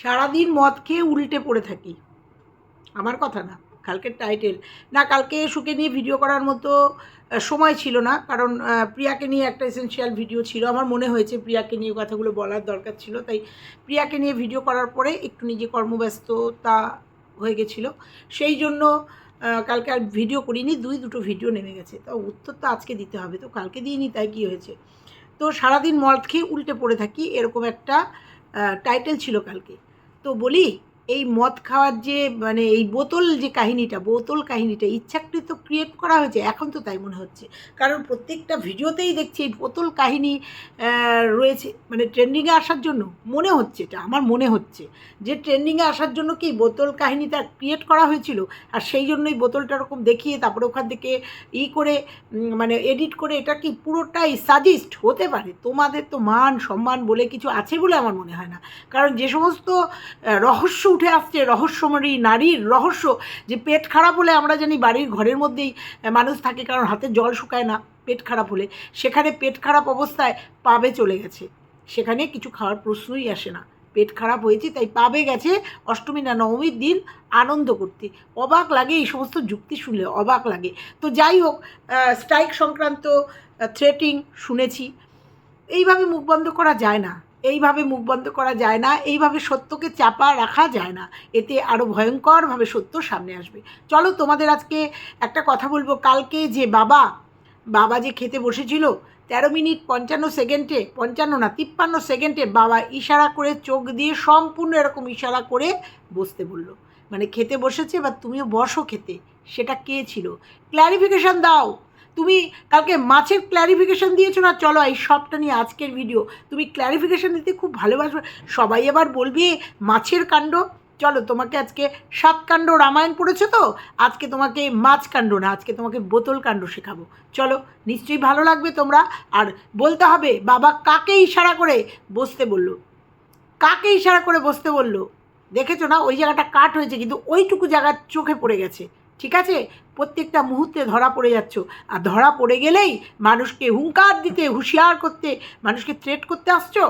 সারাদিন মদ খেয়ে উল্টে পড়ে থাকি। আমার কথা না, কালকের টাইটেল না, কালকে সুকে নিয়ে ভিডিও করার মতো সময় ছিল না, কারণ প্রিয়াকে নিয়ে একটা এসেন্সিয়াল ভিডিও ছিল। আমার মনে হয়েছে প্রিয়াকে নিয়ে কথাগুলো বলার দরকার ছিল, তাই প্রিয়াকে নিয়ে ভিডিও করার পরে একটু নিজে কর্মব্যস্ততা হয়ে গেছিল। সেই জন্য কালকে আর ভিডিও করিনি, দুই, দুটো ভিডিও নেমে গেছে। তো উত্তর তো আজকে দিতে হবে, তো কালকে দিইনি, তাই কী হয়েছে? তো সারাদিন মদ খেয়ে উল্টে পড়ে থাকি, এরকম একটা টাইটেল ছিল কালকে। তো বলি এই মদ খাওয়ার যে মানে এই বোতল যে কাহিনীটা, বোতল কাহিনীটা ইচ্ছাকৃত ক্রিয়েট করা হয়েছে, এখন তো তাই মনে হচ্ছে। কারণ প্রত্যেকটা ভিডিওতেই দেখছি এই বোতল কাহিনী রয়েছে মানে ট্রেন্ডিংয়ে আসার জন্য মনে হচ্ছে এটা, আমার মনে হচ্ছে। যে ট্রেন্ডিংয়ে আসার জন্য কি বোতল কাহিনীটা ক্রিয়েট করা হয়েছিল, আর সেই জন্যই বোতলটা ওরকম দেখিয়ে তারপরে ওখান থেকে ই করে মানে এডিট করে এটা কি পুরোটাই সাজেস্ট হতে পারে? তোমাদের তো মান, সম্মান বলে কিছু আছে বলে আমার মনে হয় না। কারণ যে সমস্ত রহস্য উঠে আসছে রহস্যময়ী নারীর রহস্য যে পেট খারাপ হলে আমরা জানি বাড়ির ঘরের মধ্যেই মানুষ থাকে, কারণ হাতে জল শুকায় না পেট খারাপ হলে। সেখানে পেট খারাপ অবস্থায় পাবে চলে গেছে। সেখানে কিছু খাওয়ার প্রশ্নই আসে না। পেট খারাপ হয়েছে, তাই পাবে গেছে অষ্টমী না নবমীর দিন আনন্দ করতে। অবাক লাগে এই সমস্ত যুক্তি শুনলে, অবাক লাগে। তো যাই হোক স্ট্রাইক সংক্রান্ত থ্রেটিং শুনেছি। এইভাবে মুখ বন্ধ করা যায় না। এইভাবে মুখ বন্ধ করা যায় না, এইভাবে সত্যকে চাপা রাখা যায় না। এতে আরও ভয়ঙ্করভাবে সত্য সামনে আসবে। চলো তোমাদের আজকে একটা কথা বলব। কালকে যে বাবা বাবা যে খেতে বসেছিল, তেরো মিনিট পঞ্চান্ন সেকেন্ডে, পঞ্চান্ন না, তিপ্পান্ন সেকেন্ডে বাবা ইশারা করে চোখ দিয়ে সম্পূর্ণ এরকম ইশারা করে বসতে বলল। মানে খেতে বসেছে, বা তুমিও বসো খেতে, সেটা কে ছিল? ক্ল্যারিফিকেশান দাও। তুমি কালকে মাছের ক্ল্যারিফিকেশান দিয়েছ না? চলো এই সবটা নিয়ে আজকের ভিডিও তুমি ক্ল্যারিফিকেশান দিতে খুব ভালোবাসবে সবাই এবার বলবে, মাছের কাণ্ড? চলো তোমাকে আজকে সাতকাণ্ড রামায়ণ পড়েছো তো? আজকে তোমাকে মাছ কাণ্ড না, আজকে তোমাকে বোতল কাণ্ড শেখাবো। চলো, নিশ্চয়ই ভালো লাগবে তোমরা। আর বলতে হবে, বাবা কাকে ইশারা করে বসতে বলল? কাকে ইশারা করে বসতে বলল? দেখেছ না? ওই জায়গাটা কাট হয়েছে, কিন্তু ওইটুকু জায়গা চোখে পড়ে গেছে। ঠিক আছে? প্রত্যেকটা মুহূর্তে ধরা পড়ে যাচ্ছ। আর ধরা পড়ে গেলেই মানুষকে হুঙ্কার দিতে, হুঁশিয়ার করতে, মানুষকে থ্রেট করতে আসছো?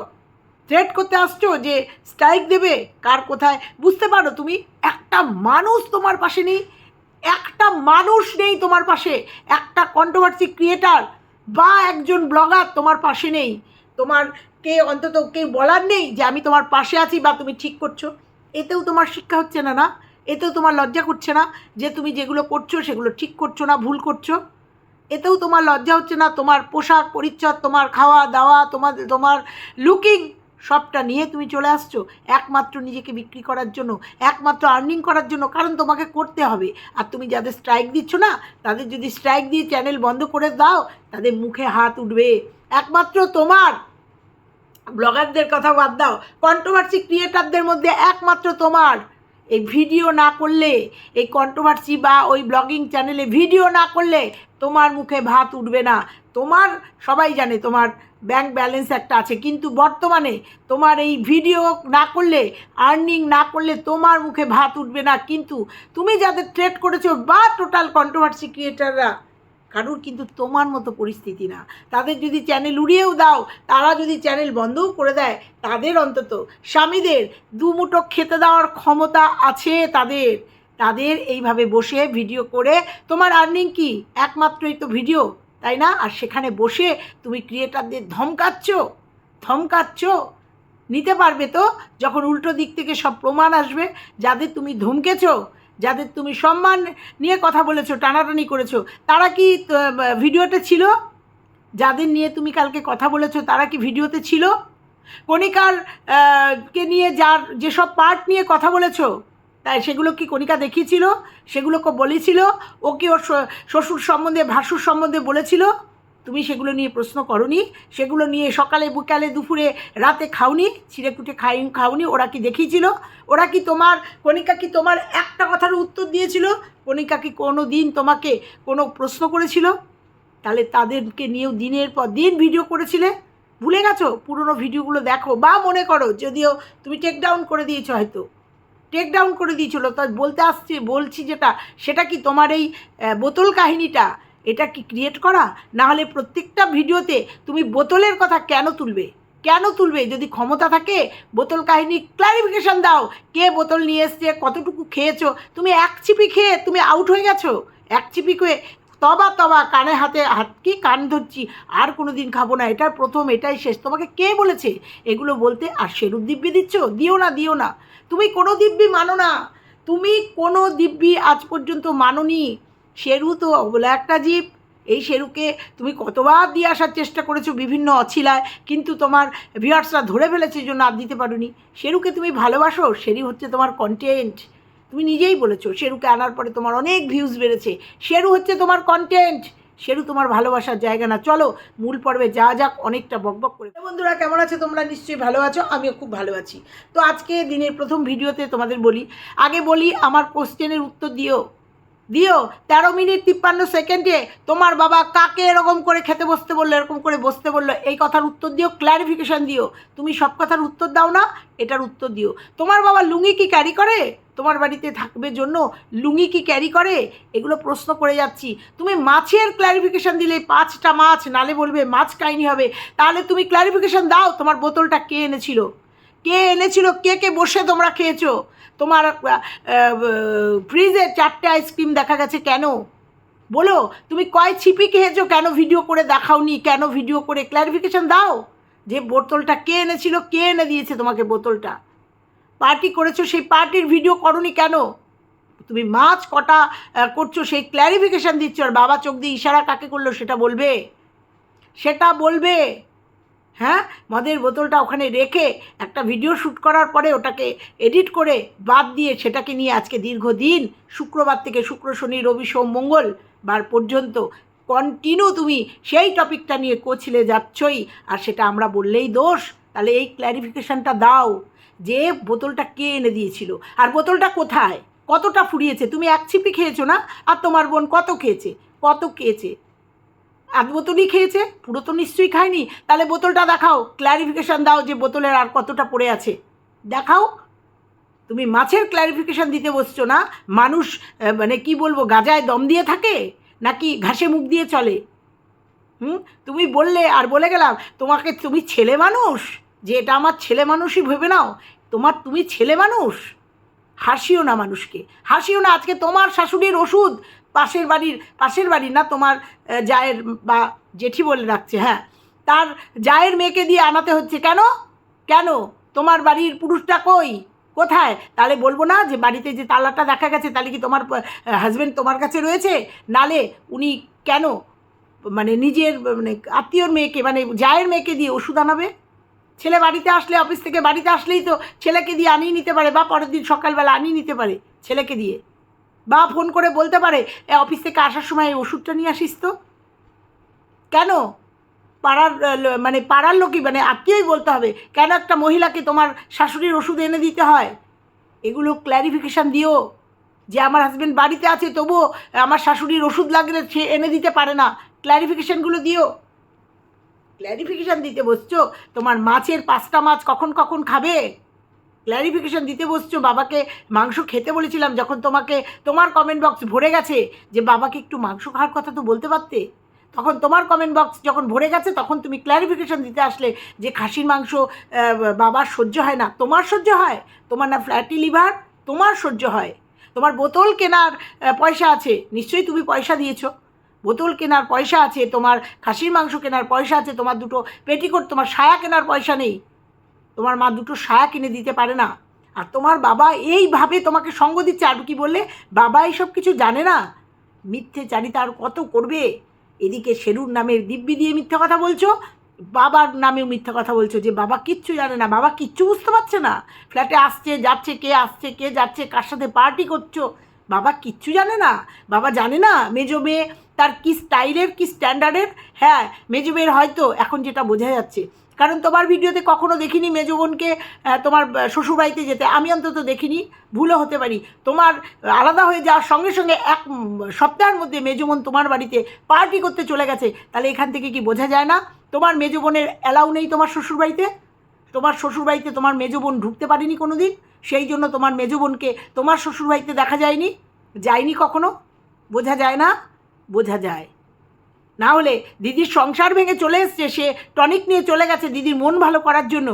থ্রেট করতে আসছো যে স্ট্রাইক দেবে? কার কোথায়? বুঝতে পারো তুমি, একটা মানুষ তোমার পাশে নেই, একটা মানুষ নেই তোমার পাশে, একটা কন্ট্রোভার্সি ক্রিয়েটার বা একজন ব্লগার তোমার পাশে নেই। তোমার কে অন্তত কেউ বলার নেই যে আমি তোমার পাশে আছি বা তুমি ঠিক করছ। এতেও তোমার শিক্ষা হচ্ছে না না? এতেও তোমার লজ্জা করছে না যে তুমি যেগুলো করছ সেগুলো ঠিক করছ না, ভুল করছ? এতেও তোমার লজ্জা হচ্ছে না, তোমার পোশাক পরিচ্ছদ, তোমার খাওয়া দাওয়া, তোমার তোমার লুকিং সবটা নিয়ে তুমি চলে আসছো, একমাত্র নিজেকে বিক্রি করার জন্য, একমাত্র আর্নিং করার জন্য, কারণ তোমাকে করতে হবে। আর তুমি যাদের স্ট্রাইক দিচ্ছ না, তাদের যদি স্ট্রাইক দিয়ে চ্যানেল বন্ধ করে দাও, তাদের মুখে হাত উঠবে। একমাত্র তোমার। ব্লগারদের কথা বাদ দাও কন্ট্রোভার্সি ক্রিয়েটারদের মধ্যে একমাত্র তোমার। এই ভিডিও না করলে, এই কন্ট্রোভার্সি বা ওই ব্লগিং চ্যানেলে ভিডিও না করলে তোমার মুখে ভাত উঠবে না। তোমার, সবাই জানে তোমার ব্যাংক ব্যালেন্স একটা আছে, কিন্তু বর্তমানে তোমার এই ভিডিও না করলে আর্নিং না করলে তোমার মুখে ভাত উঠবে না। কিন্তু তুমি যাদের ট্রেড করেছ বা টোটাল কন্ট্রোভার্সি ক্রিয়েটাররা কারুর কিন্তু তোমার মতো পরিস্থিতি না। তাদের যদি চ্যানেল উড়িয়েও দাও, তারা যদি চ্যানেল বন্ধও করে দেয়, তাদের অন্তত স্বামীদের দুমুটো খেতে দেওয়ার ক্ষমতা আছে তাদের। তাদের এইভাবে বসে ভিডিও করে, তোমার আর্নিং কি? একমাত্রই তো ভিডিও তাই না? আর সেখানে বসে তুমি ক্রিয়েটারদের ধমকাচ্ছ ধমকাচ্ছ। নিতে পারবে তো? যখন উল্টো দিক থেকে সব প্রমাণ আসবে, যাদের তুমি ধমকেছো যাদের তুমি সম্মান নিয়ে কথা বলেছ, টানাটানি করেছ, তারা কি ভিডিওতে ছিল? যাদের নিয়ে তুমি কালকে কথা বলেছ, তারা কি ভিডিওতে ছিল? কণিকার কে নিয়ে যার যেসব পার্ট নিয়ে কথা বলেছ, তাই সেগুলো কি কণিকা দেখিয়েছিল? সেগুলোকে বলেছিল? ও কি ওর শ্বশুর সম্বন্ধে, ভাসুর সম্বন্ধে বলেছিল? তুমি সেগুলো নিয়ে প্রশ্ন করনি, সেগুলো নিয়ে সকালে বিকালে দুপুরে রাতে খাওনি ছিঁড়েকুটে খাই খাওনি, ওরা কি দেখিয়েছিল? ওরা কি তোমার, কণিকা কি তোমার একটা কথার উত্তর দিয়েছিল? কণিকা কি কোনো দিন তোমাকে কোনো প্রশ্ন করেছিল? তাহলে তাদেরকে নিয়েও দিনের পর দিন ভিডিও করেছিলে? ভুলে গেছো? পুরনো ভিডিওগুলো দেখো বা মনে করো, যদিও তুমি টেক ডাউন করে দিয়েছ হয়তো। টেক ডাউন করে দিয়েছিল তা বলতে আসছি, বলছি যেটা, সেটা কি তোমার এই বোতল কাহিনীটা? এটা কি ক্রিয়েট করা? না হলে প্রত্যেকটা ভিডিওতে তুমি বোতলের কথা কেন তুলবে? কেন তুলবে? যদি ক্ষমতা থাকে, বোতল কাহিনী ক্লারিফিকেশান দাও। কে বোতল নিয়ে এসছে, কতটুকু খেয়েছো? তুমি এক চিপি খেয়ে তুমি আউট হয়ে গেছো। এক চিপি খেয়ে তবা তবা কানে হাতে হাত কি কান ধরছি, আর কোনো দিন খাব না। এটার প্রথম, এটাই শেষ। তোমাকে কে বলেছে? এগুলো বলতে আর সেরুর দিব্যি দিচ্ছ? দিও না দিও না। তুমি কোনো দিব্যি মানো না। তুমি কোনো দিব্যি আজ পর্যন্ত মানোনি। শেরু তো অবলা একটা জীব। এই শেরুকে তুমি কতবার দিয়ে আসার চেষ্টা করেছ বিভিন্ন অছিলায়, কিন্তু তোমার ভিউয়ার্সরা ধরে ফেলেছে জন্য আর দিতে পারোনি। শেরুকে তুমি ভালোবাসো? শেরু হচ্ছে তোমার কন্টেন্ট তুমি নিজেই বলেছ, শেরুকে আনার পরে তোমার অনেক ভিউজ বেড়েছে। শেরু হচ্ছে তোমার কন্টেন্ট শেরু তোমার ভালোবাসার জায়গা না। চলো, মূল পর্বে যা যাক, অনেকটা বকবক করে। বন্ধুরা, কেমন আছো? তোমরা নিশ্চয়ই ভালো আছো, আমিও খুব ভালো আছি। তো আজকে দিনের প্রথম ভিডিওতে তোমাদের বলি, আগে বলি আমার কোশ্চেনের উত্তর দিও। দিও, তেরো মিনিট তিপ্পান্ন সেকেন্ডে তোমার বাবা কাকে এরকম করে খেতে বসতে বলল, এরকম করে বসতে বলল, এই কথার উত্তর দিও ক্ল্যারিফিকেশান দিও। তুমি সব কথার উত্তর দাও না, এটার উত্তর দিও। তোমার বাবা লুঙ্গি কি ক্যারি করে? তোমার বাড়িতে থাকবে জন্য লুঙ্গি কি ক্যারি করে? এগুলো প্রশ্ন করে যাচ্ছি। তুমি মাছের ক্ল্যারিফিকেশান দিলে, পাঁচটা মাছ, নালে বলবে মাছ কাহিনি হবে। তাহলে তুমি ক্ল্যারিফিকেশান দাও, তোমার বোতলটা কে এনেছিল? কে এনেছিল? কে কে বসে তোমরা খেয়েছো? তোমার ফ্রিজে চারটে আইসক্রিম দেখা গেছে কেন? বলো, তুমি কয় ছিপি খেয়েছো কেন ভিডিও করে দেখাওনি? কেন ভিডিও করে ক্ল্যারিফিকেশন দাও। যে বোতলটা কে এনেছিল, কে এনে দিয়েছে তোমাকে বোতলটা? পার্টি করেছ, সেই পার্টির ভিডিও করনি কেন? তুমি মাছ কটা করছ, সেই ক্ল্যারিফিকেশান দিচ্ছ, আর বাবা চোখ দিয়ে ইশারা কাকে করল সেটা বলবে? সেটা বলবে। হ্যাঁ? মদের বোতলটা ওখানে রেখে একটা ভিডিও শ্যুট করার পরে ওটাকে এডিট করে বাদ দিয়ে সেটাকে নিয়ে আজকে দীর্ঘদিন, শুক্রবার থেকে শুক্র, শনি, রবি, সোম, মঙ্গল বার পর্যন্ত কন্টিনিউ তুমি সেই টপিকটা নিয়ে কোচলে যাচ্ছই। আর সেটা আমরা বললেই দোষ। তাহলে এই ক্ল্যারিফিকেশানটা দাও যে বোতলটা কে এনে দিয়েছিল। আর বোতলটা কোথায়? কতটা ফুরিয়েছে? তুমি এক ছিপি খেয়েছো না? আর তোমার বোন কত খেয়েছে? কত খেয়েছে? এক বোতলই খেয়েছে, পুরো তো নিশ্চয়ই খায়নি। তাহলে বোতলটা দেখাও ক্ল্যারিফিকেশান দাও যে বোতলের আর কতটা পড়ে আছে। দেখাও। তুমি মাছের ক্ল্যারিফিকেশান দিতে বসছো না? মানুষ মানে কি বলব, গাজায় দম দিয়ে থাকে? নাকি ঘাসে মুখ দিয়ে চলে? হুম? তুমি বললে আর বলে গেলাম, তোমাকে তুমি ছেলে মানুষ? যে এটা আমার ছেলে মানুষই ভেবে নাও, তোমার তুমি ছেলে মানুষ? হাসিও না মানুষকে। হাসিও না, আজকে তোমার শাশুড়ির ওষুধ পাশের বাড়ির পাশের বাড়ির না, তোমার জায়ের বা জেঠি বলে রাখছে হ্যাঁ। তার জায়ের মেয়েকে দিয়ে আনাতে হচ্ছে কেন? কেন? তোমার বাড়ির পুরুষটা কই? কোথায়? তাহলে বলব না যে বাড়িতে যে তালাটা দেখা গেছে, তাহলে কি তোমার হাজব্যান্ড তোমার কাছে রয়েছে? নালে উনি কেন? মানে নিজের মানে আত্মীয়র মেয়েকে মানে জায়ের মেয়েকে দিয়ে ওষুধ আনাবে? ছেলে বাড়িতে আসলে, অফিস থেকে বাড়িতে আসলেই তো ছেলেকে দিয়ে আনিয়ে নিতে পারে বা পরের দিন সকালবেলা আনিয়ে নিতে পারে ছেলেকে দিয়ে। বা ফোন করে বলতে পারে অফিস থেকে আসার সময় এই ওষুধটা নিয়ে আসিস তো? কেন? পাড়ার মানে পাড়ার লোকই মানে আত্মীয়ই বলতে হবে, কেন একটা মহিলাকে তোমার শাশুড়ির ওষুধ এনে দিতে হয়? এগুলো ক্ল্যারিফিকেশান দিও, যে আমার হাজব্যান্ড বাড়িতে আছে, তবুও আমার শাশুড়ির ওষুধ লাগলে সে এনে দিতে পারে না। ক্ল্যারিফিকেশানগুলো দিও। ক্ল্যারিফিকেশান দিতে বসছো? তোমার মাছের পাঁচটা মাছ কখন কখন খাবে? ক্ল্যারিফিকেশান দিতে বসছো, বাবাকে মাংস খেতে বলেছিলাম যখন তোমাকে, তোমার কমেন্ট বক্স ভরে গেছে যে বাবাকে একটু মাংস খাওয়ার কথা তো বলতে পারতে? তখন তোমার কমেন্ট বক্স যখন ভরে গেছে, তখন তুমি ক্ল্যারিফিকেশান দিতে আসলে যে খাসির মাংস বাবার সহ্য হয় না। তোমার সহ্য হয়? তোমার না ফ্ল্যাটি লিভার তোমার সহ্য হয়? তোমার বোতল কেনার পয়সা আছে? নিশ্চয়ই তুমি পয়সা দিয়েছ। বোতল কেনার পয়সা আছে, তোমার খাসির মাংস কেনার পয়সা আছে, তোমার দুটো পেটিকোট, তোমার সায়া কেনার পয়সা নেই। তোমার মা দুটো সায়া কিনে দিতে পারে না। আর তোমার বাবা এইভাবে তোমাকে সঙ্গ দিচ্ছে। আর কি বললে? বাবা এইসব কিছু জানে না। মিথ্যে চারিতা আর কত করবে? এদিকে শেরুর নামে দিব্যি দিয়ে মিথ্যে কথা বলছো? বাবার নামেও মিথ্যা কথা বলছো যে, বাবা কিচ্ছু জানে না। বাবা কিচ্ছু বুঝতে পারছে না। ফ্ল্যাটে আসছে, যাচ্ছে, কে আসছে, কে যাচ্ছে, কার সাথে পার্টি করছ? বাবা কিচ্ছু জানে না। বাবা জানে না মেজো মেয়ে তার কি স্টাইলের, কি স্ট্যান্ডার্ডের? হ্যাঁ মেজো মেয়ের হয়তো। এখন যেটা বোঝা যাচ্ছে কারণ তোমার ভিডিওতে কখনো দেখিনি মেজো বোনকে তোমার শ্বশুরবাড়িতে যেতে। আমি অন্তত দেখিনি, ভুলও হতে পারি। তোমার আলাদা হয়ে যাওয়ার সঙ্গে সঙ্গে এক সপ্তাহের মধ্যে মেজো বোন তোমার বাড়িতে পার্টি করতে চলে গেছে, তাহলে এখান থেকে কি বোঝা যায় না? তোমার মেজো বোনের অ্যালাউ নেই তোমার শ্বশুরবাড়িতে? তোমার শ্বশুরবাড়িতে তোমার মেজো বোন ঢুকতে পারেনি কোনো দিন সেই জন্য তোমার মেজো বোনকে তোমার শ্বশুরবাড়িতে দেখা যায়নি? যায়নি কখনো? বোঝা যায় না? বোঝা যায়। না হলে দিদির সংসার ভেঙে চলে এসছে, সে টনিক নিয়ে চলে গেছে দিদির মন ভালো করার জন্য।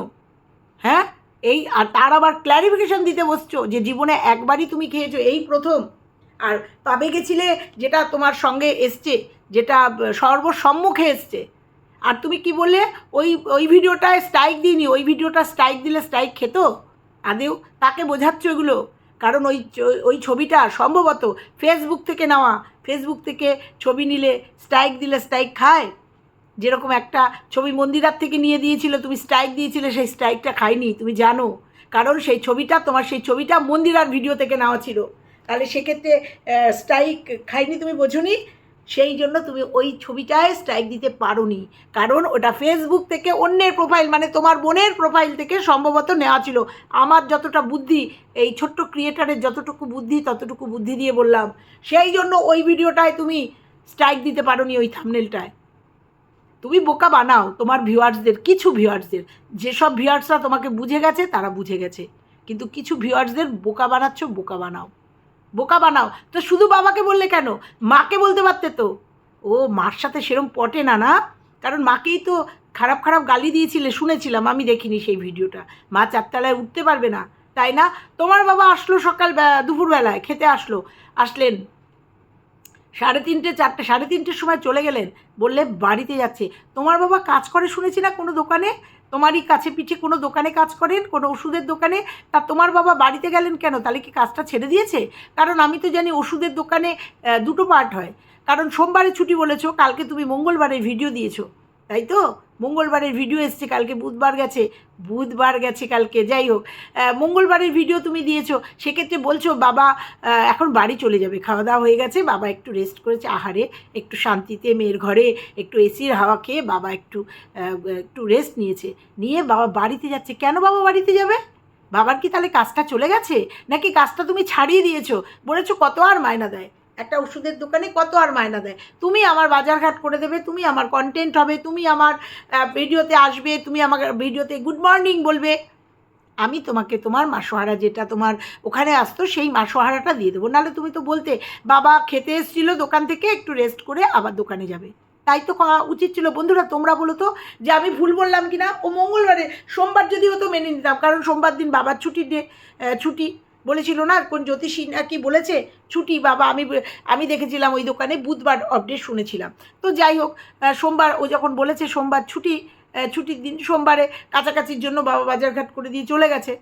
হ্যাঁ? এই আর তার আবার ক্ল্যারিফিকেশন দিতে বসছো যে জীবনে একবারই তুমি খেয়েছো, এই প্রথম। আর পাবে গেছিলে যেটা তোমার সঙ্গে এসছে, যেটা সর্বসম্মুখে এসছে। আর তুমি কি বললে? ওই ওই ভিডিওটায় স্ট্রাইক দিইনি, ওই ভিডিওটা স্ট্রাইক দিলে স্ট্রাইক খেত? আদেও, তাকে বোঝাচ্ছ এগুলো? কারণ ওই ওই ছবিটা সম্ভবত ফেসবুক থেকে নেওয়া। ফেসবুক থেকে ছবি নিলে স্ট্রাইক দিলে স্ট্রাইক খায়। যেরকম একটা ছবি মন্দিরার থেকে নিয়ে দিয়েছিল, তুমি স্ট্রাইক দিয়েছিলে, সেই স্ট্রাইকটা খাইনি তুমি জানো। কারণ সেই ছবিটা, তোমার সেই ছবিটা মন্দিরার ভিডিও থেকে নেওয়া ছিল। তাহলে সেক্ষেত্রে স্ট্রাইক খাইনি তুমি বোঝোনি? সেই জন্য তুমি ওই ছবিটায় স্ট্রাইক দিতে পারোনি। কারণ ওটা ফেসবুক থেকে অন্যের প্রোফাইল মানে তোমার বোনের প্রোফাইল থেকে সম্ভবত নেওয়া ছিল। আমার যতটা বুদ্ধি, এই ছোট্ট ক্রিয়েটারের যতটুকু বুদ্ধি, ততটুকু বুদ্ধি দিয়ে বললাম। সেই জন্য ওই ভিডিওটায় তুমি স্ট্রাইক দিতে পারোনি ওই থামনেলটায় তুমি বোকা বানাও, তোমার ভিউয়ার্সদের কিছু ভিউয়ার্সদের যেসব ভিউয়ার্সরা তোমাকে বুঝে গেছে, তারা বুঝে গেছে। কিন্তু কিছু ভিউয়ার্সদের বোকা বানাচ্ছ, বোকা বানাও। বোকা বানাও। তো শুধু বাবাকে বললে কেন? মাকে বলতে পারতে তো। ও মার সাথে সেরম পটে না না? কারণ মাকেই তো খারাপ খারাপ গালি দিয়েছিলে, শুনেছিলাম। আমি দেখিনি সেই ভিডিওটা। মা চারতলায় উঠতে পারবে না। তাই না? তোমার বাবা আসলো সকাল দুপুরবেলায়, খেতে আসলো। আসলেন। সাড়ে তিনটে, চারটে, সাড়ে তিনটের সময় চলে গেলেন, বললে, বাড়িতে যাচ্ছে। তোমার বাবা কাজ করে শুনেছি না কোনো দোকানে? তোমারই কাছে পিঠে কোনো দোকানে কাজ করেন? কোনো ওষুধের দোকানে? তা তোমার বাবা বাড়িতে গেলেন কেন? তাহলে কি কাজটা ছেড়ে দিয়েছে? কারণ আমি তো জানি ওষুধের দোকানে দুটো পার্ট হয়। কারণ সোমবারে ছুটি বলেছ, কালকে তুমি মঙ্গলবারে ভিডিও দিয়েছ। তাই তো? মঙ্গলবারের ভিডিও এসছে, কালকে বুধবার গেছে বুধবার গেছে কালকে, যাই হোক। মঙ্গলবারের ভিডিও তুমি দিয়েছ, সেক্ষেত্রে বলছো, বাবা এখন বাড়ি চলে যাবে। খাওয়া দাওয়া হয়ে গেছে, বাবা একটু রেস্ট করেছে, আহারে, একটু শান্তিতে মেয়ের ঘরে একটু এসির হাওয়া খেয়ে বাবা একটু একটু রেস্ট নিয়েছে। নিয়ে বাবা বাড়িতে যাচ্ছে। কেন বাবা বাড়িতে যাবে? বাবার কি তাহলে কাজটা চলে গেছে? নাকি কাজটা তুমি ছাড়িয়ে দিয়েছ? বলেছ কত আর মায়না দেয়? একটা ওষুধের দোকানে কত আর মায়না দেয়? তুমি আমার বাজারঘাট করে দেবে, তুমি আমার কন্টেন্ট হবে, তুমি আমার ভিডিওতে আসবে, তুমি আমার ভিডিওতে গুড মর্নিং বলবে। আমি তোমাকে তোমার মাসোহারা যেটা তোমার ওখানে আসতো সেই মাসোহারাটা দিয়ে দেবো। নাহলে তুমি তো বলতে, বাবা খেতে এসেছিল দোকান থেকে, একটু রেস্ট করে আবার দোকানে যাবে। তাই তো উচিত ছিল। বন্ধুরা, তোমরা বলো তো যে আমি ভুল বললাম কি না ও মঙ্গলবারে, সোমবার যদি হতো মেনে নিতাম, কারণ সোমবার দিন বাবার ছুটির ডে ছুটি। বলেছিল না, কোন জ্যোতিষী নাকি বলেছে, ছুটি বাবা, আমি আমি দেখেছিলাম ওই দোকানে, বুধবার আপডেট শুনেছিলাম। তো যাই হোক সোমবার ও যখন বলেছে, সোমবার ছুটি ছুটির দিন সোমবারে কাছাকাছির জন্য বাবা বাজারঘাট করে দিয়ে চলে গেছে।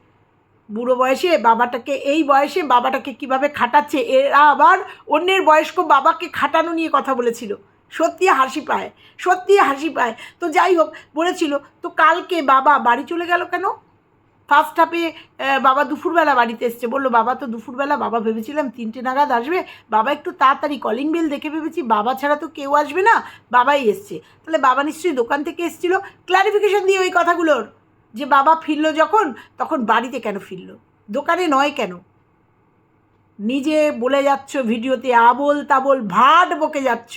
বুড়ো বয়সে বাবাটাকে, এই বয়সে বাবাটাকে কীভাবে খাটাচ্ছে, এরা আবার অন্যের বয়স্ক বাবাকে খাটানো নিয়ে কথা বলেছিল। সত্যি হাসি পায় সত্যি হাসি পায়। তো যাই হোক, বলেছিল, তো কালকে বাবা বাড়ি চলে গেল কেন? ফার্স্ট হাফে বাবা দুপুরবেলা বাড়িতে এসছে। বলল, বাবা, তো দুপুরবেলা, বাবা ভেবেছিলাম তিনটে নাগাদ আসবে। বাবা একটু তাড়াতাড়ি কলিং বেল দেখে ভেবেছি, বাবা ছাড়া তো কেউ আসবে না, বাবাই এসছে। তাহলে বাবা নিশ্চয়ই দোকান থেকে এসেছিল। ক্লারিফিকেশন দিয়ে ওই কথাগুলোর, যে বাবা ফিরলো যখন, তখন বাড়িতে কেন ফিরলো? দোকানে নয় কেন? নিজে বলে যাচ্ছ, ভিডিওতে আবল তাবল ভাট বকে যাচ্ছ।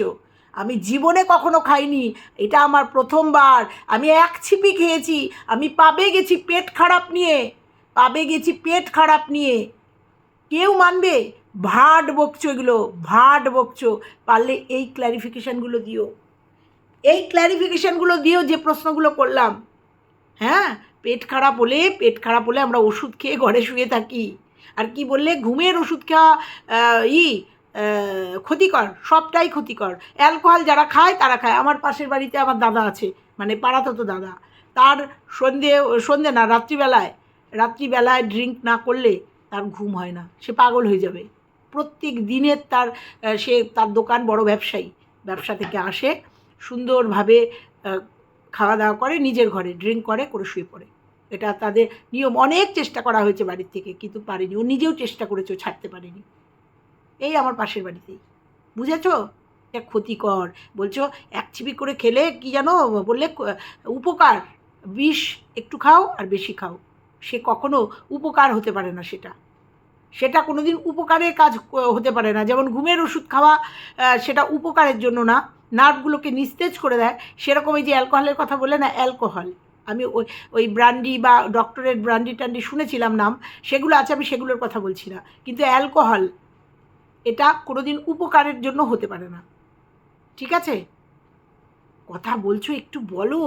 আমি জীবনে কখনো খাইনি, এটা আমার প্রথমবার। আমি এক ছিপি খেয়েছি, আমি পাবে গেছি পেট খারাপ নিয়ে, পাবে গেছি পেট খারাপ নিয়ে। কেউ মানবে? ভাট বকছো এগুলো, ভাট বকছো। পারলে এই ক্ল্যারিফিকেশানগুলো দিও। এই ক্ল্যারিফিকেশানগুলো দিও যে প্রশ্নগুলো করলাম। হ্যাঁ? পেট খারাপ হলে, পেট খারাপ হলে আমরা ওষুধ খেয়ে ঘরে শুয়ে থাকি। আর কি বললে? ঘুমের ওষুধ খাওয়া ই ক্ষতিকর, সবটাই ক্ষতিকর। অ্যালকোহল যারা খায়, তারা খায়। আমার পাশের বাড়িতে আমার দাদা আছে মানে পাড়াতো তো দাদা। তার সন্ধে সন্ধে না, রাত্রিবেলায় রাত্রিবেলায় ড্রিঙ্ক না করলে তার ঘুম হয় না। সে পাগল হয়ে যাবে। প্রত্যেক দিনের তার সে তার দোকান বড় ব্যবসায়ী। ব্যবসা থেকে আসে, সুন্দরভাবে খাওয়া দাওয়া করে, নিজের ঘরে ড্রিঙ্ক করে করে শুয়ে পড়ে। এটা তাদের নিয়ম। অনেক চেষ্টা করা হয়েছে বাড়ির থেকে, কিন্তু পারেনি। ও নিজেও চেষ্টা করেছে ছাড়তে পারেনি। এই আমার পাশের বাড়িতেই। বুঝেছ? এটা ক্ষতিকর। বলছো, এক ছিপি করে খেলে কি জানো, বললে উপকার। বিষ একটু খাও আর বেশি খাও। সে কখনো উপকার হতে পারে না সেটা। সেটা কোনো দিন উপকারের কাজ হতে পারে না। যেমন ঘুমের ওষুধ খাওয়া সেটা উপকারের জন্য না। নার্ভগুলোকে নিস্তেজ করে দেয়। সেরকম এই যে অ্যালকোহলের কথা বলে না, অ্যালকোহল। আমি ওই ওই ব্র্যান্ডি বা ডক্টরের ব্র্যান্ডি ট্যান্ডি শুনেছিলাম নাম। সেগুলো আছে, আমি সেগুলোর কথা বলছি না। কিন্তু অ্যালকোহল এটা কোনো দিন উপকারের জন্য হতে পারে না। ঠিক আছে? কথা বলছো, একটু বলো।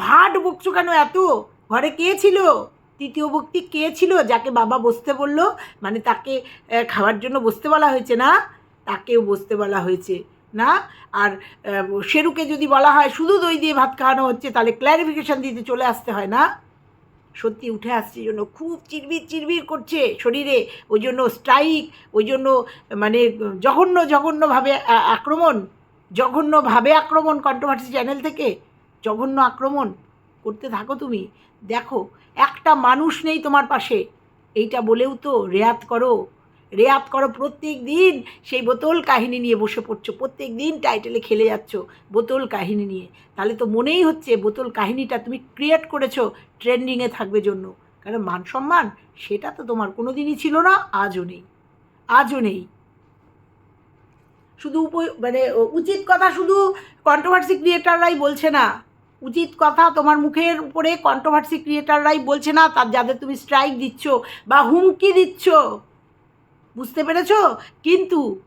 ভাট বকছো কেন এত? ঘরে কে ছিল? তৃতীয় ব্যক্তি কে ছিল যাকে বাবা বসতে বলল? মানে তাকে খাওয়ার জন্য বসতে বলা হয়েছে না? তাকেও বসতে বলা হয়েছে না? আর শেরুকে যদি বলা হয়, শুধু দই দিয়ে ভাত খাওয়ানো হচ্ছে, তাহলে ক্ল্যারিফিকেশান দিতে চলে আসতে হয় না? সত্যি উঠে আসছে জন্য খুব চিরবির চিরবির করছে শরীরে। ওই জন্য স্ট্রাইক ওই জন্য মানে জঘন্য, জঘন্যভাবে আক্রমণ জঘন্যভাবে আক্রমণ কন্ট্রোভার্সি চ্যানেল থেকে, জঘন্য আক্রমণ করতে থাকো তুমি। দেখো, একটা মানুষ নেই তোমার পাশে, এইটা বলেও তো রেয়াত করো। রেয়াত করো প্রত্যেক দিন সেই বোতল কাহিনী নিয়ে বসে পড়ছো প্রত্যেক দিন টাইটেলে খেলে যাচ্ছ বোতল কাহিনী নিয়ে। তাহলে তো মনেই হচ্ছে বোতল কাহিনীটা তুমি ক্রিয়েট করেছ ট্রেন্ডিংয়ে থাকবে জন্য। কারণ মান সম্মান, সেটা তো তোমার কোনো দিনই ছিল না, আজও নেই। আজও নেই। শুধু উপ- মানে উচিত কথা শুধু কন্ট্রোভার্সি ক্রিয়েটাররাই বলছে না। উচিত কথা তোমার মুখের উপরে কন্ট্রোভার্সি ক্রিয়েটাররাই বলছে না, তার যাদের তুমি স্ট্রাইক দিচ্ছ বা হুমকি দিচ্ছ। বুঝতে পেরেছ? কিন্তু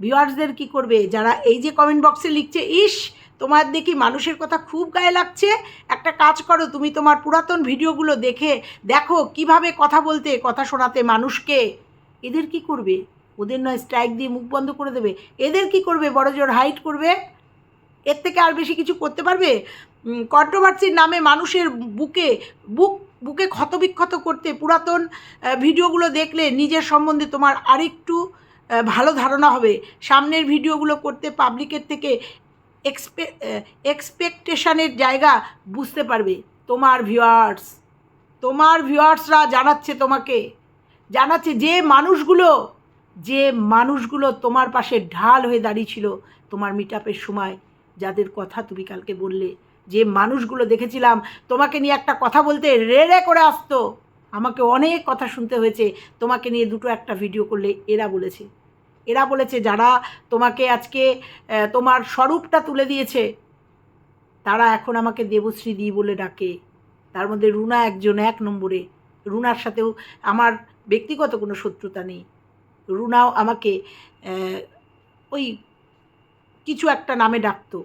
ভিউয়ার্সদের কি করবে? যারা এই যে কমেন্ট বক্সে লিখছে, ইস, তোমার দেখি মানুষের কথা খুব গায়ে লাগছে। একটা কাজ করো, তুমি তোমার পুরাতন ভিডিওগুলো দেখে দেখো কীভাবে কথা বলতে, কথা শোনাতে মানুষকে। এদের কি করবে? ওদের নয় স্ট্রাইক দিয়ে মুখ বন্ধ করে দেবে। এদের কি করবে? বড় জোর হাইট করবে? এর থেকে আর বেশি কিছু করতে পারবে? কন্ট্রোভার্সির নামে মানুষের বুকে, বুক বুকে ক্ষতবিক্ষত করতে পুরাতন ভিডিওগুলো দেখলে নিজের সম্বন্ধে তোমার আরেকটু ভালো ধারণা হবে। সামনের ভিডিওগুলো করতে পাবলিকের থেকে এক্সপে এক্সপেকটেশনের জায়গা বুঝতে পারবে। তোমার ভিউয়ার্স, তোমার ভিউয়ার্সরা জানাচ্ছে তোমাকে। জানাচ্ছে যে মানুষগুলো যে মানুষগুলো তোমার পাশে ঢাল হয়ে দাঁড়িয়েছিল তোমার মিট সময়, যাদের কথা তুমি কালকে বললে। যে মানুষগুলো দেখেছিলাম, তোমাকে নিয়ে একটা কথা বলতে রে রে করে আসতো। আমাকে অনেক কথা শুনতে হয়েছে। তোমাকে নিয়ে দুটো একটা ভিডিও করলে এরা বলেছে। এরা বলেছে, যারা তোমাকে আজকে তোমার স্বরূপটা তুলে দিয়েছে, তারা এখন আমাকে দেবশ্রী দি বলে ডাকে। তার মধ্যে রুনা একজন এক নম্বরে। রুনার সাথেও আমার ব্যক্তিগত কোনো শত্রুতা নেই। রুনাও আমাকে ওই কিছু একটা নামে ডাকতো।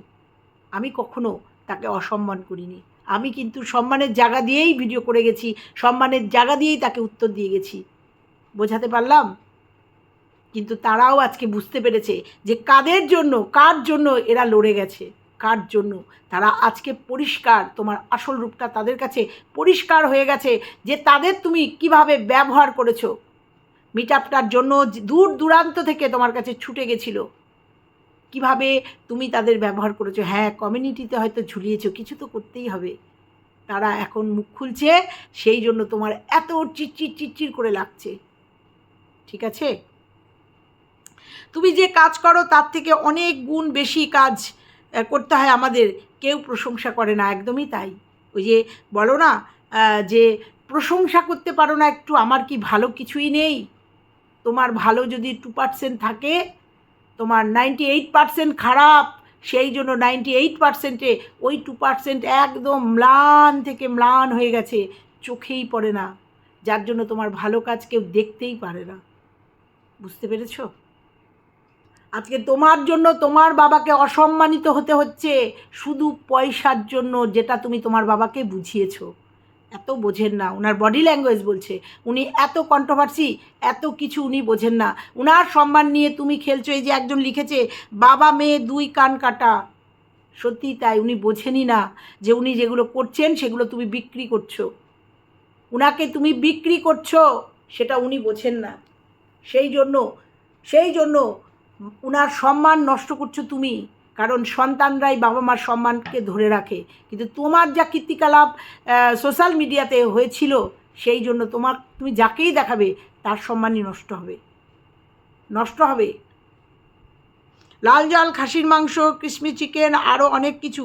আমি কখনো তাকে অসম্মান করিনি। আমি কিন্তু সম্মানের জায়গা দিয়েই ভিডিও করে গেছি। সম্মানের জায়গা দিয়েই তাকে উত্তর দিয়ে গেছি। বোঝাতে পারলাম? কিন্তু তারাও আজকে বুঝতে পেরেছে যে কাদের জন্য, কার জন্য এরা লড়ে গেছে, কার জন্য। তারা আজকে পরিষ্কার, তোমার আসল রূপটা তাদের কাছে পরিষ্কার হয়ে গেছে যে তাদের তুমি কীভাবে ব্যবহার করেছ। মিট আপটার জন্য দূর দূরান্ত থেকে তোমার কাছে ছুটে গেছিল। কীভাবে তুমি তাদের ব্যবহার করেছ? হ্যাঁ কমিউনিটিতে হয়তো ঝুলিয়েছো, কিছু তো করতেই হবে। তারা এখন মুখ খুলছে, সেই জন্য তোমার এত চিটচির চিটচির করে লাগছে। ঠিক আছে? তুমি যে কাজ করো, তার থেকে অনেক গুণ বেশি কাজ করতে হয় আমাদের। কেউ প্রশংসা করে না, একদমই তাই। ওই যে বলো না যে প্রশংসা করতে পারো না একটু, আমার কি ভালো কিছুই নেই? তোমার ভালো যদি টু পার্সেন্ট থাকে তোমার নাইনটি এইট পার্সেন্ট খারাপ, সেই জন্য নাইনটি এইট পার্সেন্টে ওই টু পার্সেন্ট একদম ম্লান থেকে ম্লান হয়ে গেছে, চোখেই পড়ে না। যার জন্য তোমার ভালো কাজ কেউ দেখতেই পারে না। বুঝতে পেরেছ? আজকে তোমার জন্য তোমার বাবাকে অসম্মানিত হতে হচ্ছে, শুধু পয়সার জন্য যেটা তুমি তোমার বাবাকে বুঝিয়েছো। এত বোঝেন না ওনার বডি ল্যাঙ্গুয়েজ বলছে। উনি এত কন্ট্রোভার্সি এত কিছু উনি বোঝেন না। উনার সম্মান নিয়ে তুমি খেলছো, এই যে একজন লিখেছে, বাবা মেয়ে দুই কান কাটা। সত্যি তাই, উনি বোঝেনই না যে উনি যেগুলো করছেন, সেগুলো তুমি বিক্রি করছ। উনাকে তুমি বিক্রি করছ, সেটা উনি বোঝেন না। সেই জন্য সেই জন্য উনার সম্মান নষ্ট করছ তুমি। কারণ সন্তানরাই বাবা মার সম্মানকে ধরে রাখে। কিন্তু তোমার যা কীর্তিকলাপ সোশ্যাল মিডিয়াতে হয়েছিল, সেই জন্য তোমার, তুমি যাকেই দেখাবে, তার সম্মানই নষ্ট হবে। নষ্ট হবে। লাল জল, খাসির মাংস ক্রিসমি চিকেন আরও অনেক কিছু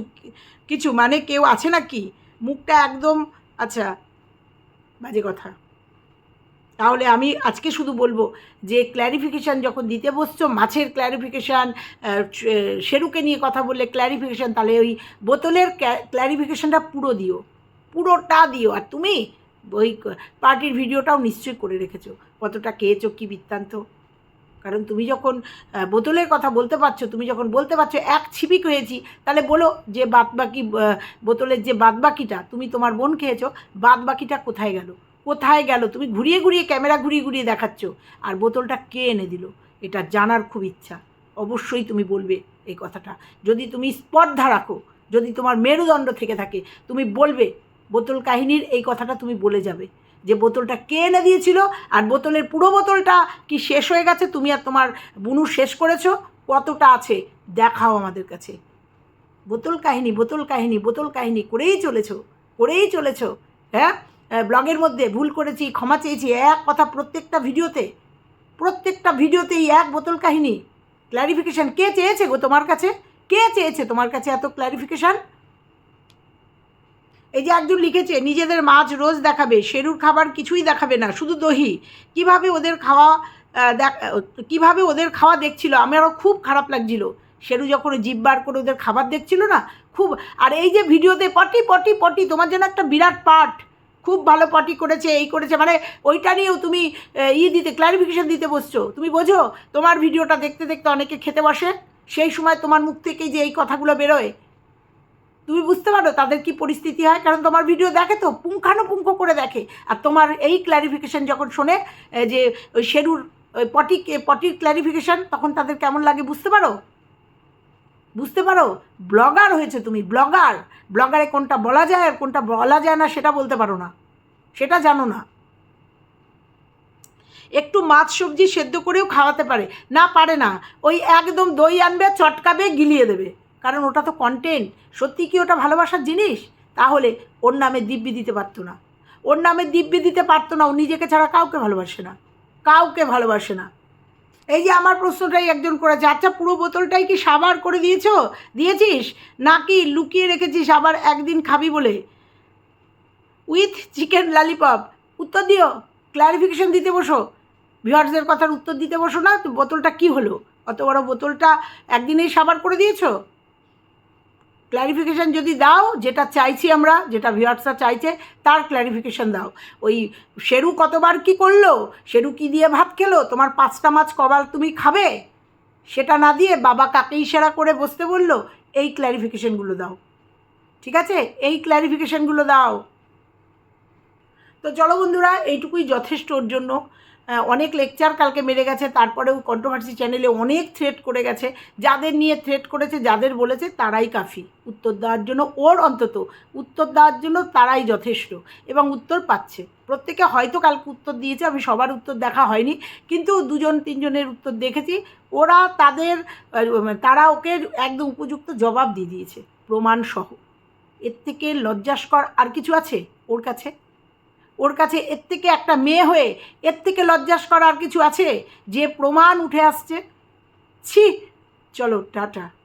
কিছু মানে কেউ আছে নাকি? মুখটা একদম আচ্ছা বাজে কথা। তাহলে আমি আজকে শুধু বলব যে ক্ল্যারিফিকেশান যখন দিতে বসছো, মাছের ক্ল্যারিফিকেশান শেরুকে নিয়ে কথা বললে ক্ল্যারিফিকেশান তাহলে ওই বোতলের ক্ল্যারিফিকেশানটা পুরো দিও। পুরোটা দিও। আর তুমি ওই পার্টির ভিডিওটাও নিশ্চয়ই করে রেখেছো। কতটা খেয়েছো, কী বৃত্তান্ত? কারণ তুমি যখন বোতলের কথা বলতে পারছ, তুমি যখন বলতে পারছ, এক ছিপিক হয়েছি, তাহলে বলো যে বাদবাকি বোতলের যে বাদবাকিটা, তুমি তোমার বোন খেয়েছো, বাদবাকিটা কোথায় গেল? কোথায় গেল? তুমি ঘুরিয়ে ঘুরিয়ে ক্যামেরা ঘুরিয়ে ঘুরিয়ে দেখাচ্ছ। আর বোতলটা কে এনে দিল? এটা জানার খুব ইচ্ছা। অবশ্যই তুমি বলবে এই কথাটা। যদি তুমি স্পর্ধা রাখো, যদি তোমার মেরুদণ্ড থেকে থাকে, তুমি বলবে, বোতল কাহিনীর এই কথাটা তুমি বলে যাবে যে বোতলটা কে এনে দিয়েছিল আর বোতলের পুরো বোতলটা কি শেষ হয়ে গেছে? তুমি আর তোমার বুনু শেষ করেছ? কতটা আছে? দেখাও আমাদের কাছে। বোতল কাহিনী বোতল কাহিনী বোতল কাহিনী করেই চলেছ, করেই চলেছো হ্যাঁ? ব্লগের মধ্যে ভুল করেছি, ক্ষমা চেয়েছি, এক কথা প্রত্যেকটা ভিডিওতে, প্রত্যেকটা ভিডিওতেই এক বোতল কাহিনী। ক্ল্যারিফিকেশান কে চেয়েছে গো তোমার কাছে? কে চেয়েছে তোমার কাছে এত ক্ল্যারিফিকেশান এই যে একজন লিখেছে, নিজেদের মাছ রোজ দেখাবে শেরুর খাবার কিছুই দেখাবে না, শুধু দহি। কীভাবে ওদের খাওয়া দেখ, কীভাবে ওদের খাওয়া দেখছিল? আমারও খুব খারাপ লাগছিল। শেরু যখন জিভ বার করে ওদের খাবার দেখছিল না, খুব, আর এই যে ভিডিওতে পটি পটি পটি, তোমার জন্য একটা বিরাট পাঠ। খুব ভালো পটি করেছে, এই করেছে মানে ওইটা নিয়েও তুমি ই দিতে ক্লারিফিকেশান দিতে বসছো। তুমি বোঝো, তোমার ভিডিওটা দেখতে দেখতে অনেকে খেতে বসে, সেই সময় তোমার মুখ থেকে যে এই কথাগুলো বেরোয়। তুমি বুঝতে পারো তাদের কি পরিস্থিতি হয়? কারণ তোমার ভিডিও দেখে তো, পুঙ্খানুপুঙ্খ করে দেখে। আর তোমার এই ক্ল্যারিফিকেশন যখন শোনে যে ওই শেরুর ওই পটি পটির ক্ল্যারিফিকেশন তখন তাদের কেমন লাগে বুঝতে পারো? বুঝতে পারো? ব্লগার হয়েছে তুমি, ব্লগার। ব্লগারে কোনটা বলা যায় আর কোনটা বলা যায় না, সেটা বলতে পারো না। সেটা জানো না। একটু মাছ সবজি সেদ্ধ করেও খাওয়াতে পারে। না পারে না। ওই একদম দই আনবে, চটকাবে, গিলিয়ে দেবে। কারণ ওটা তো কন্টেন্ট সত্যি কি ওটা ভালোবাসার জিনিস? তাহলে ওর নামে দিব্যি দিতে পারতো না। ওর নামে দিব্যি দিতে পারতো না। ও নিজেকে ছাড়া কাউকে ভালোবাসে না। কাউকে ভালোবাসে না। এই যে আমার প্রশ্নটাই একজন করেছে আচ্ছা পুরো বোতলটাই কি সাবার করে দিয়েছ? দিয়েছিস? নাকি লুকিয়ে রেখেছিস? আবার একদিন খাবি বলে? With chicken lollipop. উত্তর দিও ক্লারিফিকেশন দিতে বসো। ভিউয়ার্সদের কথার উত্তর দিতে বসো না, তো বোতলটা কি হলো? অত বড় বোতলটা একদিনেই সাবার করে দিয়েছ? ক্ল্যারিফিকেশান যদি দাও, যেটা চাইছি আমরা, যেটা ভিউয়ার্সরা চাইছে, তার ক্ল্যারিফিকেশান দাও। ওই শেরু কতবার কি করল? শেরু কি দিয়ে ভাত খেলো? তোমার পাঁচটা মাছ কবার তুমি খাবে? সেটা না দিয়ে বাবা কাকে ইশারা করে বসতে বলল, এই ক্ল্যারিফিকেশানগুলো দাও। ঠিক আছে? এই ক্ল্যারিফিকেশানগুলো দাও। তো চলো বন্ধুরা, এইটুকুই যথেষ্ট ওর জন্য। অনেক লেকচার কালকে মেরে গেছে, তারপরেও কন্ট্রোভার্সি চ্যানেলে অনেক থ্রেট করে গেছে। যাদের নিয়ে থ্রেট করেছে, যাদের বলেছে, তারাই কাফি। উত্তর দেওয়ার জন্য ওর অন্তত, উত্তর দেওয়ার জন্য তারাই যথেষ্ট এবং উত্তর পাচ্ছে। প্রত্যেকে হয়তো কালকে উত্তর দিয়েছে, আমি সবার উত্তর দেখা হয়নি, কিন্তু দুজন, তিনজনের উত্তর দেখেছি। ওরা তাদের তারা ওকে একদম উপযুক্ত জবাব দিয়ে দিয়েছে, প্রমাণসহ। এর থেকে লজ্জাস্কর আর কিছু আছে ওর কাছে? ওর কাছে এর থেকে একটা মেয়ে হয়ে এর থেকে লজ্জাস করার কিছু আছে? যে প্রমাণ উঠে আসছে। ছি, চলো, টাটা।